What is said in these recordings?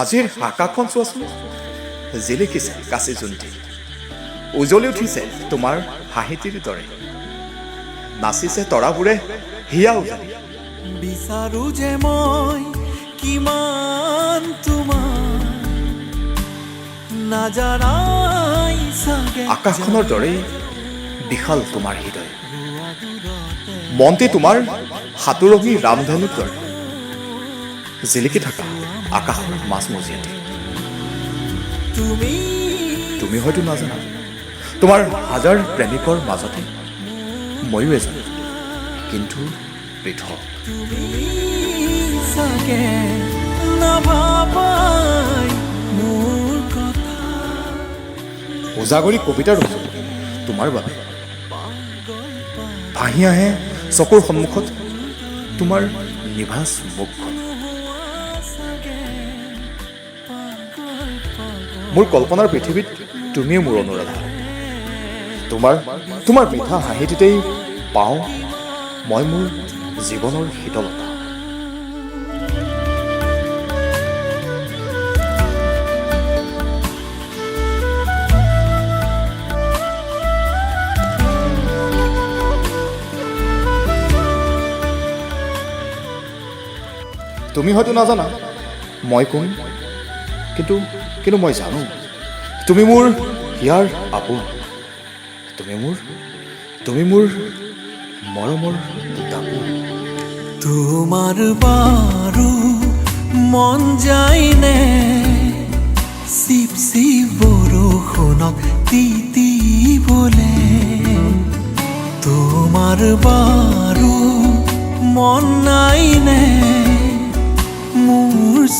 আজিৰ আকাশখন চোৱাচোন। জিলিকিছে কাচি জোনটি উজলি উঠিছে তোমাৰ হাঁহিটিৰ দৰে। নাচিছে তৰাবোৰে হিয়া উজালি। বিচাৰো যে মই কিমান তোমাৰ নাজানাই আকাশখনৰ দৰেই বিশাল তোমাৰ হৃদয়। মনটি তোমাৰ সাঁতোৰঙী ৰামধেনুৰ দৰে জিলিকি থকা আকাশৰ মাজমজিয়াতে তুমি হয়তো নাজানা, তোমাৰ হাজাৰ প্ৰেমিকৰ মাজতে ময়ো এজন, কিন্তু পৃথক। উজাগৰি কবিতাৰ তোমাৰ বাবে ভাহি আহে চকুৰ সন্মুখত তোমাৰ নিভাজ মুখখন। মোৰ কল্পনাৰ পৃথিৱীত তুমিয়ে মোৰ অনুৰাধা। তোমাৰ তোমাৰ মিঠা হাঁহিটিতেই পাওঁ মই মোৰ জীৱনৰ শীতলতা। তুমি হয়তো নাজানা, মই কোন? কিন্তু কিন্তু মই জানো। তুমি মোৰ হিয়াৰ আপোন। তুমি মোৰ তুমি মোৰ মৰমৰ দাপোন তোমার বারু মন যায়নে চিপ চিপ তিতি বলে তোমাৰ বাৰু মন নাইনে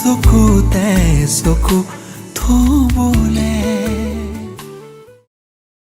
মোৰ চকুতে চকু থবলে।